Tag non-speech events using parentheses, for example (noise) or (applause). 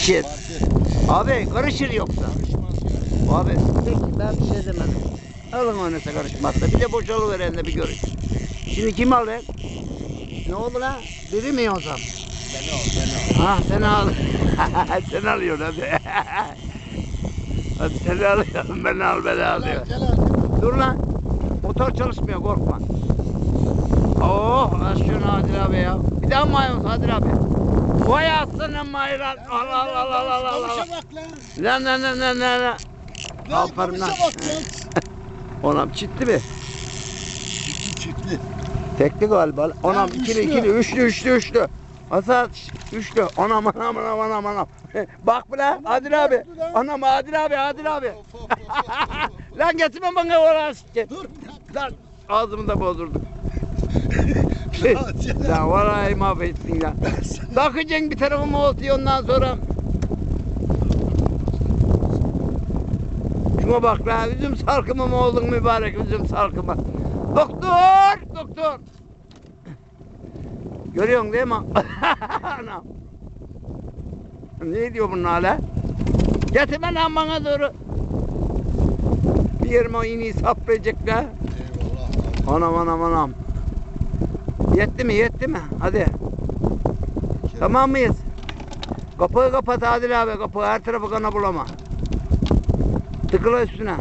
Shit. Abi karışır yoksa. Abi peki ben bir şey demedim. Alın oynasa karışmazsa. Bir de boşalıveren de bir görün. Şimdi kim alır? Ne oldu lan? Biri mi yoksa? Sen ol, sen ol. Ha sen al. (laughs) sen alıyorsun hadi. hadi sen alıyorsun ben al ben alıyorum. Al. Dur lan. Motor çalışmıyor korkma. Oh az şunu Adil abi ya. Bir daha maymun Adil abi. Vay aslanım mayran. Al al al al al al. Kavuşa bak lan. Lan lan lan lan lan. lan. Lan Aferin lan. lan. (laughs) Onam çitti mi? İki çiftli. Tekli galiba. Onam Ha, ikili üçlü. ikili üçlü üçlü üçlü. Asat üçlü. Anam anam anam anam anam. (laughs) Bak bile Adil abi. lan? Anam Adil abi Adil abi. (laughs) Lan getirme bana orası. Dur. Lan ağzımı da bozdurdum. Rahat ya. vallahi mahvettin lan. Takacaksın bir tarafıma oltuyor ondan sonra. Şuna bak lan üzüm salkımı mı oldun mübarek üzüm salkımı. Doktor! Doktor! Görüyorsun değil mi? Anam. ne diyor bunun hala? Getirme lan bana doğru. Bir yerime o iğneyi saplayacak. Eyvallah. Anam anam anam. Yetti mi yetti mi? Hadi. Tamam mıyız? Kapıyı kapat Adil abi kapıyı her tarafı kana bulama. Tıkla üstüne.